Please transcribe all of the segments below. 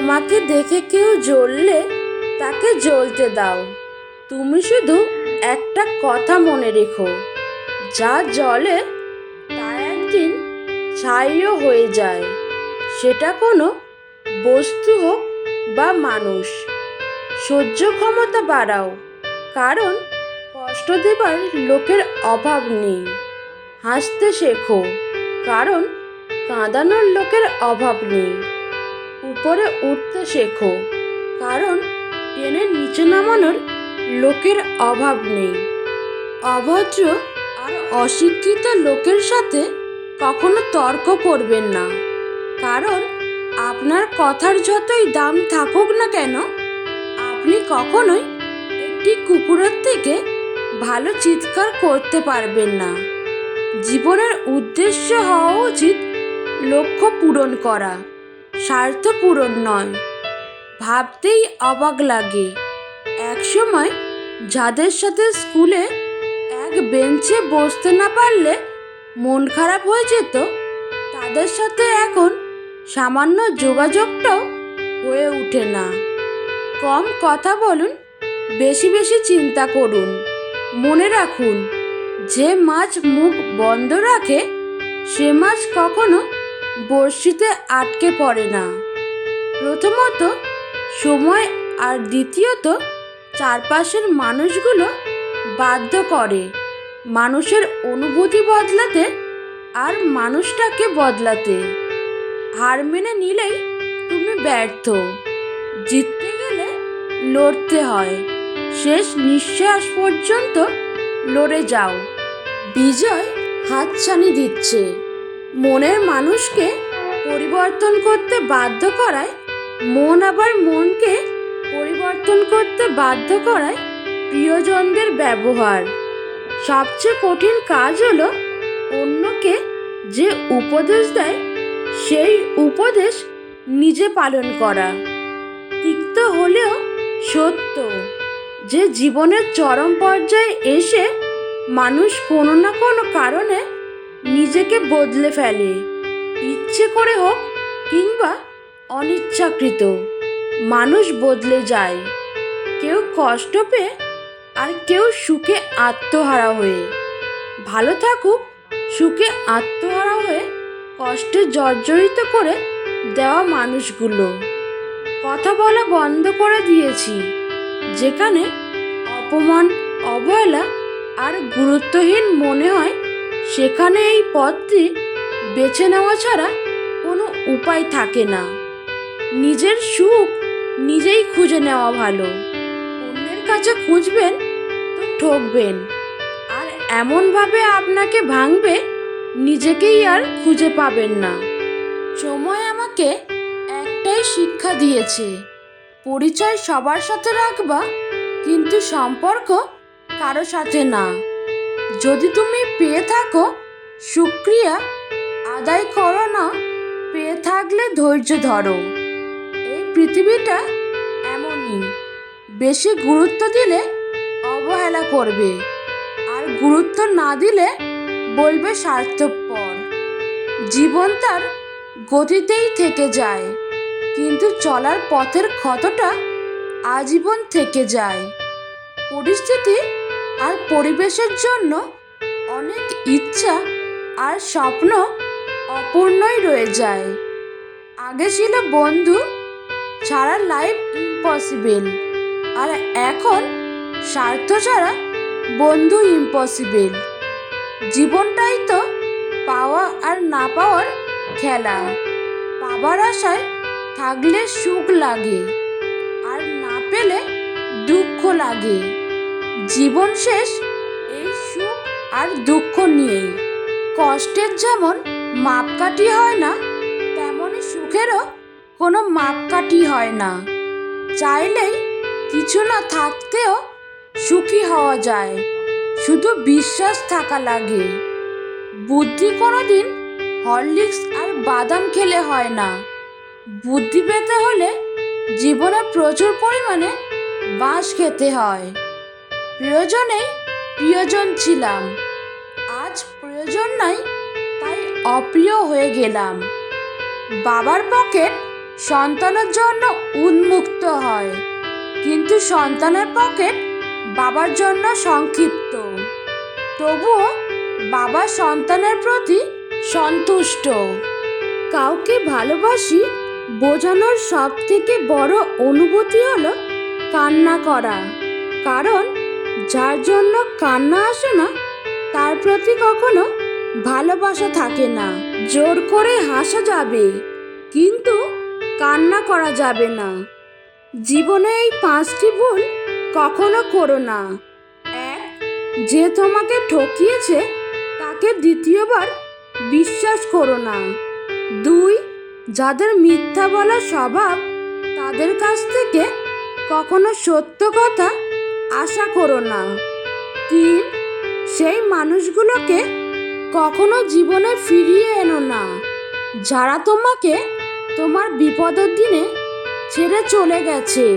তোমাকে দেখে কেউ জ্বললে তাকে জ্বলতে দাও। তুমি শুধু একটা কথা মনে রেখো, যা জলে তা একদিন ছাইও হয়ে যায়। সেটা কোনো বস্তু হোক বা মানুষ। সহ্য ক্ষমতা বাড়াও, কারণ কষ্ট দেবার লোকের অভাব নেই। হাসতে শেখো, কারণ কাঁদানোর লোকের অভাব নেই। উপরে উঠতে শেখো। কারণ টেনে নিচে নামানোর লোকের অভাব নেই। অভদ্র আর অশিক্ষিত লোকের সাথে কখনো তর্ক করবেন না। কারণ আপনার কথার যতই দাম থাকুক না কেন, আপনি কখনোই একটি কুকুরের থেকে ভালো চিৎকার করতে পারবেন না। জীবনের উদ্দেশ্য হওয়া উচিত লক্ষ্য পূরণ করা। স্বার্থ পূরণ নয়। ভাবতেই অবাক লাগে। একসময় যাদের সাথে স্কুলে এক বেঞ্চে বসতে না পারলে মন খারাপ হয়ে যেত, তাদের সাথে এখন সামান্য যোগাযোগটাও হয়ে ওঠে না। কম কথা বলুন, বেশি বেশি চিন্তা করুন। মনে রাখুন, যে মাছ মুখ বন্ধ রাখে, সে মাছ কখনো বড়শিতে আটকে পড়ে না। প্রথমত, সময় আর দ্বিতীয়ত, চারপাশের মানুষগুলো বাধ্য করে মানুষের অনুভূতি বদলাতে আর মানুষটাকে বদলাতে। হার মেনে নিলেই তুমি ব্যর্থ। জিততে গেলে লড়তে হয়। শেষ নিঃশ্বাস পর্যন্ত লড়ে যাও। বিজয় হাতছানি দিচ্ছে। মনের মানুষকে পরিবর্তন করতে বাধ্য করায়, মন আবার মনকে পরিবর্তন করতে বাধ্য করায় প্রিয়জনদের ব্যবহার। সবচেয়ে কঠিন কাজ হলো অন্যকে যে উপদেশ দেয়, সেই উপদেশ নিজে পালন করা। তিক্ত হলেও সত্য, যে জীবনের চরম পর্যায়ে এসে মানুষ কোনো না কোনো কারণে নিজেকে বদলে ফেলে। ইচ্ছে করে হোক কিংবা অনিচ্ছাকৃত, মানুষ বদলে যায়। কেউ কষ্ট পেয়ে আর কেউ সুখে আত্মহারা হয়ে। ভালো থাকুক, সুখে আত্মহারা হয়ে কষ্টে জর্জরিত করে দেওয়া মানুষগুলো। কথা বলা বন্ধ করে দিয়েছি, যেখানে অপমান, অবহেলা আর গুরুত্বহীন মনে হয় সেখানে এই পথটি বেছে নেওয়া ছাড়া কোনো উপায় থাকে না। নিজের সুখ নিজেই খুঁজে নেওয়া ভালো। অন্যের কাছে খুঁজবেন তো ঠকবেন। আর এমনভাবে আপনাকে ভাঙবে, নিজেকেই আর খুঁজে পাবেন না। সময় আমাকে একটাই শিক্ষা দিয়েছে, পরিচয় সবার সাথে রাখবা, কিন্তু সম্পর্ক কারও সাথে না। যদি তুমি পেয়ে থাকো, সুক্রিয়া। আদায় করো না, পেয়ে থাকলে ধৈর্য ধরো। এই পৃথিবীটা এমনই। বেশি গুরুত্ব দিলে অবহেলা করবে। আর গুরুত্ব না দিলে বলবে স্বার্থপর। জীবন তার গতিতেই থেকে যায়। কিন্তু চলার পথের ক্ষতটা আজীবন থেকে যায়। পরিস্থিতি আর পরিবেশের জন্য অনেক ইচ্ছা আর স্বপ্ন অপূর্ণই রয়ে যায়। আগে ছিল বন্ধু, ছাড়া লাইফ ইম্পসিবল আর এখন স্বার্থ ছাড়া বন্ধু ইম্পসিবল জীবনটাই তো পাওয়া আর না পাওয়ার খেলা। পাবার আশায় থাকলে সুখ লাগে, আর না পেলে দুঃখ লাগে। জীবন শেষ, এই সুখ আর দুঃখ নিয়েই। কষ্টের যেমন মাপকাঠি হয় না তেমনই সুখেরও কোনো মাপকাঠি হয় না। চাইলেই কিছু না থাকতেও সুখী হওয়া যায়, শুধু বিশ্বাস থাকা লাগে। বুদ্ধি কোনো দিন হরলিক্স আর বাদাম খেলে হয় না। বুদ্ধি পেতে হলে জীবনে প্রচুর পরিমাণে বাঁশ খেতে হয়। প্রিয়জনেই প্রিয়জন ছিলাম। আজ প্রয়োজন নাই, তাই অপ্রিয় হয়ে গেলাম। বাবার পকেট সন্তানের জন্য উন্মুক্ত হয়, কিন্তু সন্তানের পকেট বাবার জন্য সংক্ষিপ্ত। তবুও বাবা সন্তানের প্রতি সন্তুষ্ট। কাউকে ভালোবাসি বোঝানোর সব থেকে বড় অনুভূতি হলো কান্না করা, কারণ যার জন্য কান্না আসে না, তার প্রতি কখনো ভালোবাসা থাকে না। জোর করে হাসা যাবে, কিন্তু কান্না করা যাবে না। জীবনে এই পাঁচটি ভুল কখনো করো না। এক, যে তোমাকে ঠকিয়েছে, তাকে দ্বিতীয়বার বিশ্বাস করো না। দুই, যাদের মিথ্যা বলা স্বভাব তাদের কাছ থেকে কখনো সত্য কথা আশা করো না। তিন, সেই মানুষগুলোকে কখনো জীবনে ফিরিয়ে এনো না। যারা তোমাকে তোমার বিপদের দিনে ছেড়ে চলে গেছে।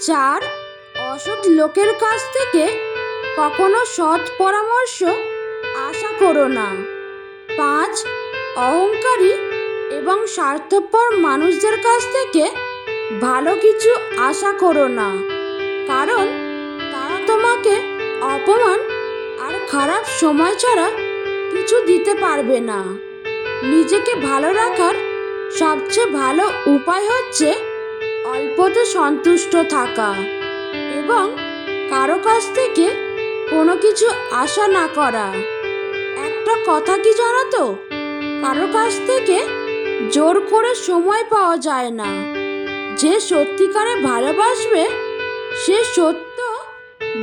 চার, অসৎ লোকের কাছ থেকে কখনো সৎ পরামর্শ আশা করো না। পাঁচ, অহংকারী এবং স্বার্থপর মানুষদের কাছ থেকে ভালো কিছু আশা করো না। কারণ তোমাকে অপমান আর খারাপ সময় ছাড়া কিছু দিতে পারবে না। নিজেকে ভালো রাখার সবচেয়ে ভালো উপায় হচ্ছে অল্পতে সন্তুষ্ট থাকা এবং কারও কাছ থেকে কোনো কিছু আশা না করা। একটা কথা কি জানো তো? কারও কাছ থেকে জোর করে সময় পাওয়া যায় না। যে সত্যিকারে ভালোবাসবে, সে সত্য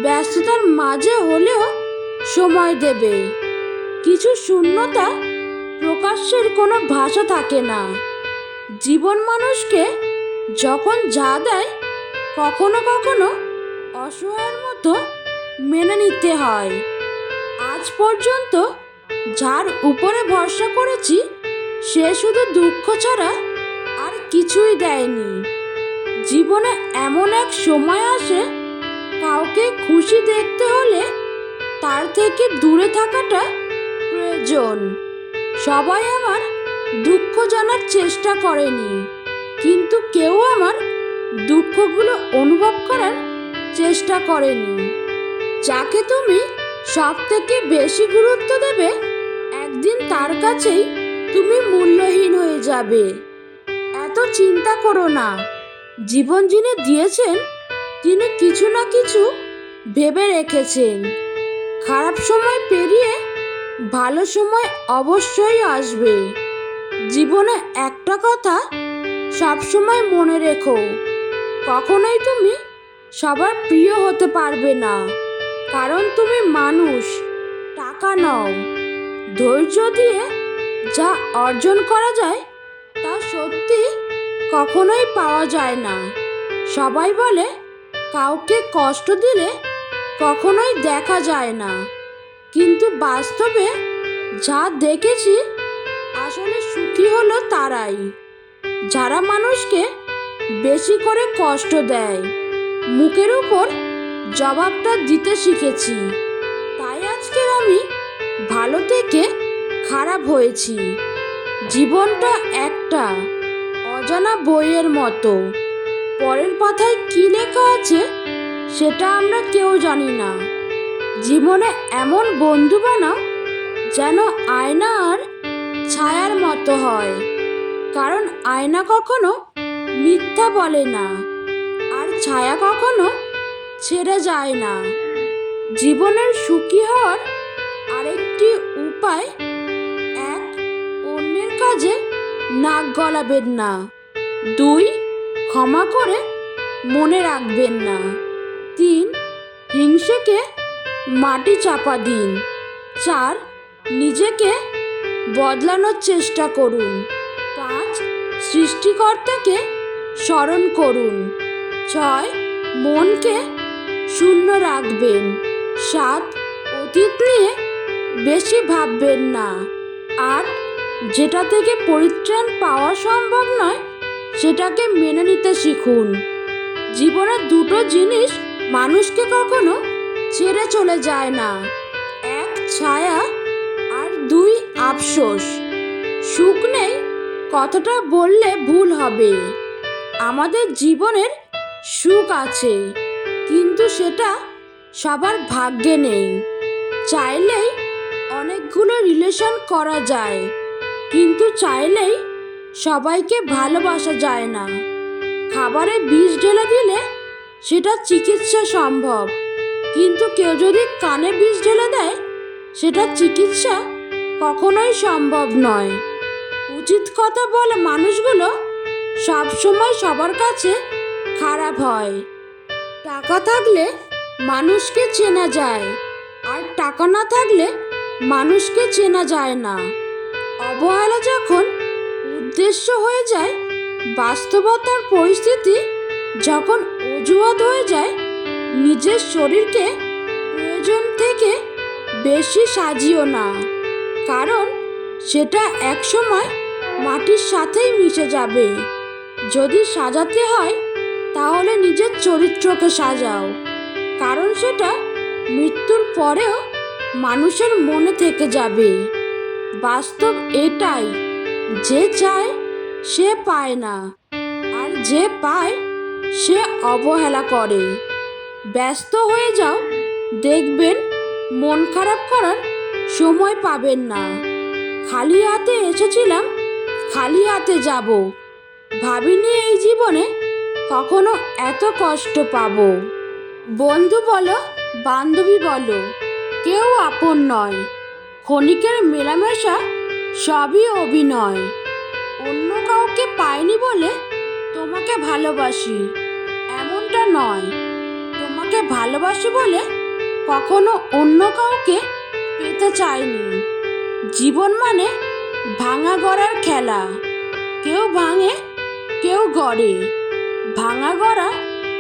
ব্যস্ততার মাঝে হলেও সময় দেবে। কিছু শূন্যতা প্রকাশের কোনো ভাষা থাকে না। জীবন মানুষকে যখন যা দেয়, কখনো কখনো অসহায়ের মতো মেনে নিতে হয়। আজ পর্যন্ত যার উপরে ভরসা করেছি, সে শুধু দুঃখ ছাড়া আর কিছুই দেয়নি। জীবনে এমন এক সময় আসে কাউকে খুশি দেখতে হলে তার থেকে দূরে থাকাটা প্রয়োজন। সবাই আমার দুঃখ জানার চেষ্টা করেনি, কিন্তু কেউ আমার দুঃখগুলো অনুভব করার চেষ্টা করেনি। যাকে তুমি সব থেকে বেশি গুরুত্ব দেবে, একদিন তার কাছেই তুমি মূল্যহীন হয়ে যাবে। এত চিন্তা করো না। জীবন যিনি দিয়েছেন তিনি কিছু না কিছু ভেবে রেখেছেন। খারাপ সময় পেরিয়ে ভালো সময় অবশ্যই আসবে। জীবনে একটা কথা সবসময় মনে রেখো, কখনোই তুমি সবার প্রিয় হতে পারবে না। কারণ তুমি মানুষ, টাকা নও। ধৈর্য দিয়ে যা অর্জন করা যায়, তা সত্যি কখনোই পাওয়া যায় না। সবাই বলে কাউকে কষ্ট দিলে কখনোই দেখা যায় না। কিন্তু বাস্তবে যা দেখেছি, আসলে সুখী হলো তারাই। যারা মানুষকে বেশি করে কষ্ট দেয়, মুখের উপর জবাবটা দিতে শিখেছি। তাই আজকের আমি ভালো থেকে খারাপ হয়েছি। জীবনটা একটা অজানা বইয়ের মতো। পরের পাতায় কী লেখা আছে, সেটা আমরা কেউ জানি না। জীবনে এমন বন্ধু বানাও যেন আয়না আর ছায়ার মতো হয়। কারণ আয়না কখনো মিথ্যা বলে না, আর ছায়া কখনো ছেড়ে যায় না। জীবনের সুখী হওয়ার আরেকটি উপায়, এক অন্যের কাজে নাক গলাবেন না। দুই ক্ষমা করে মনে রাখবেন না। তিন, হিংসেকে মাটি চাপা দিন। চার, নিজেকে বদলানোর চেষ্টা করুন। পাঁচ, সৃষ্টিকর্তাকে স্মরণ করুন। ছয়, মনকে শূন্য রাখবেন। সাত, অতীত নিয়ে বেশি ভাববেন না। আট, যেটা থেকে পরিত্রাণ পাওয়া সম্ভব নয় সেটাকে মেনে নিতে শিখুন। জীবনের দুটো জিনিস মানুষকে কখনো ছেড়ে চলে যায় না। এক ছায়া আর দুই আফসোস। সুখ নেই, কথাটা বললে ভুল হবে। আমাদের জীবনের সুখ আছে, কিন্তু সেটা সবার ভাগ্যে নেই। চাইলেই অনেকগুলো রিলেশন করা যায়, কিন্তু চাইলেই সবাইকে ভালোবাসা যায় না। খাবারে বিষ ঢেলে দিলে সেটা চিকিৎসা সম্ভব। কিন্তু কেউ যদি কানে বিষ ঢেলে দেয়, সেটা চিকিৎসা কখনোই সম্ভব নয়। উচিত কথা বলে মানুষগুলো সবসময় সবার কাছে খারাপ হয়। টাকা থাকলে মানুষকে চেনা যায়, আর টাকা না থাকলে মানুষকে চেনা যায় না। অবহেলা যখন উদ্দেশ্য হয়ে যায় বাস্তবতার পরিস্থিতি যখন অজুহাত হয়ে যায়, নিজের শরীরকে প্রয়োজন থেকে বেশি সাজিও না। কারণ সেটা একসময় মাটির সাথেই মিশে যাবে। যদি সাজাতে হয়, তাহলে নিজের চরিত্রকে সাজাও। কারণ সেটা মৃত্যুর পরেও মানুষের মনে থেকে যাবে। বাস্তব এটাই। যে চায়, সে পায় না। আর যে পায়, সে অবহেলা করে। ব্যস্ত হয়ে যাও, দেখবেন মন খারাপ করার সময় পাবেন না। খালি হাতে এসেছিলাম, খালি হাতে যাব। ভাবিনি এই জীবনে কখনো এত কষ্ট পাবো। বন্ধু বলো, বান্ধবী বলো, কেউ আপন নয়। ক্ষণিকের মেলামেশা সবই অভিনয়। অন্য কাউকে পাইনি বলে তোমাকে ভালোবাসি। এমনটা নয়। তোমাকে ভালোবাসি বলে কখনো অন্য কাউকে পেতে চাইনি। জীবন মানে ভাঙা গড়ার খেলা। কেউ ভাঙে, কেউ গড়ে। ভাঙা গড়া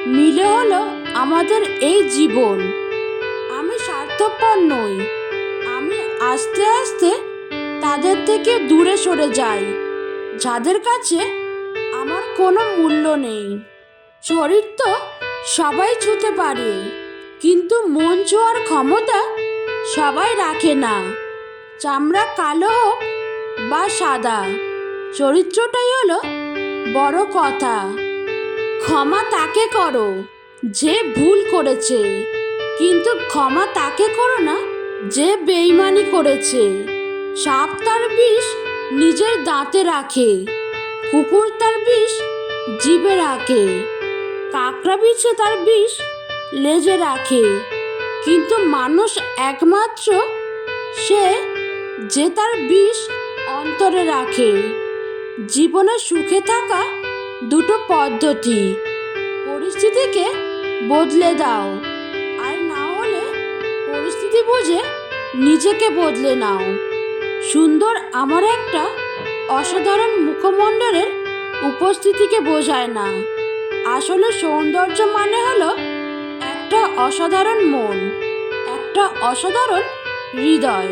মিলে হলো আমাদের এই জীবন। আমি স্বার্থপর নই। আমি আস্তে আস্তে তাদের থেকে দূরে সরে যাই। যাদের কাছে আমার কোনো মূল্য নেই। শরীর তো সবাই ছুতে পারে, কিন্তু মন ছোঁয়ার ক্ষমতা সবাই রাখে না। চামড়া কালো হোক বা সাদা, চরিত্রটাই হলো বড় কথা। ক্ষমা তাকে করো যে ভুল করেছে, কিন্তু ক্ষমা তাকে করো না যে বেইমানি করেছে। সাপ তার বিষ নিজের দাঁতে রাখে, কুকুর তার বিষ জিভে রাখে, কাঁকড়া বিছে তার বিষ লেজে রাখে। কিন্তু মানুষ একমাত্র সে যে তার বিষ অন্তরে রাখে। জীবনে সুখে থাকা দুটো পদ্ধতি, পরিস্থিতিকে বদলে দাও আর না হলে পরিস্থিতি বুঝে নিজেকে বদলে নাও। সুন্দর আমার একটা অসাধারণ মুখমণ্ডলের উপস্থিতিকে বোঝায় না। আসলে সৌন্দর্য মানে হলো একটা অসাধারণ মন, একটা অসাধারণ হৃদয়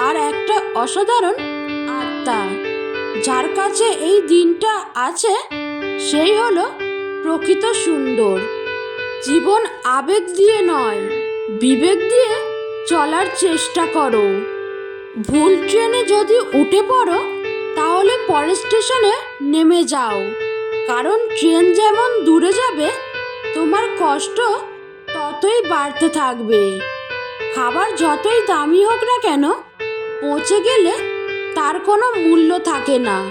আর একটা অসাধারণ আত্মা। যার কাছে এই দিনটা আছে, সেই হলো প্রকৃত সুন্দর। জীবন আবেগ দিয়ে নয়, বিবেক দিয়ে চলার চেষ্টা করো। ভুল ট্রেনে যদি উঠে পড়ো, তাহলে পরের স্টেশনে নেমে যাও। কারণ ট্রেন যেমন দূরে যাবে, তোমার কষ্ট ততই বাড়তে থাকবে। খাবার যতই দামি হোক না কেন পৌঁছে গেলে তার কোনো মূল্য থাকে না।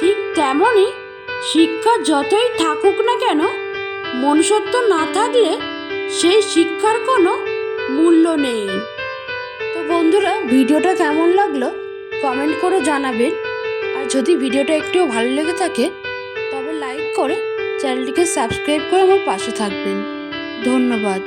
ঠিক তেমনই শিক্ষা যতই থাকুক না কেন, মনুষ্যত্ব না থাকলে সেই শিক্ষার কোনো মূল্য নেই। বন্ধুরা, ভিডিওটা কেমন লাগল কমেন্ট করে জানাবেন। আর যদি ভিডিওটা একটুও ভালো লেগে থাকে, তবে লাইক করে চ্যানেলটিকে সাবস্ক্রাইব করে আমার পাশে থাকবেন। ধন্যবাদ।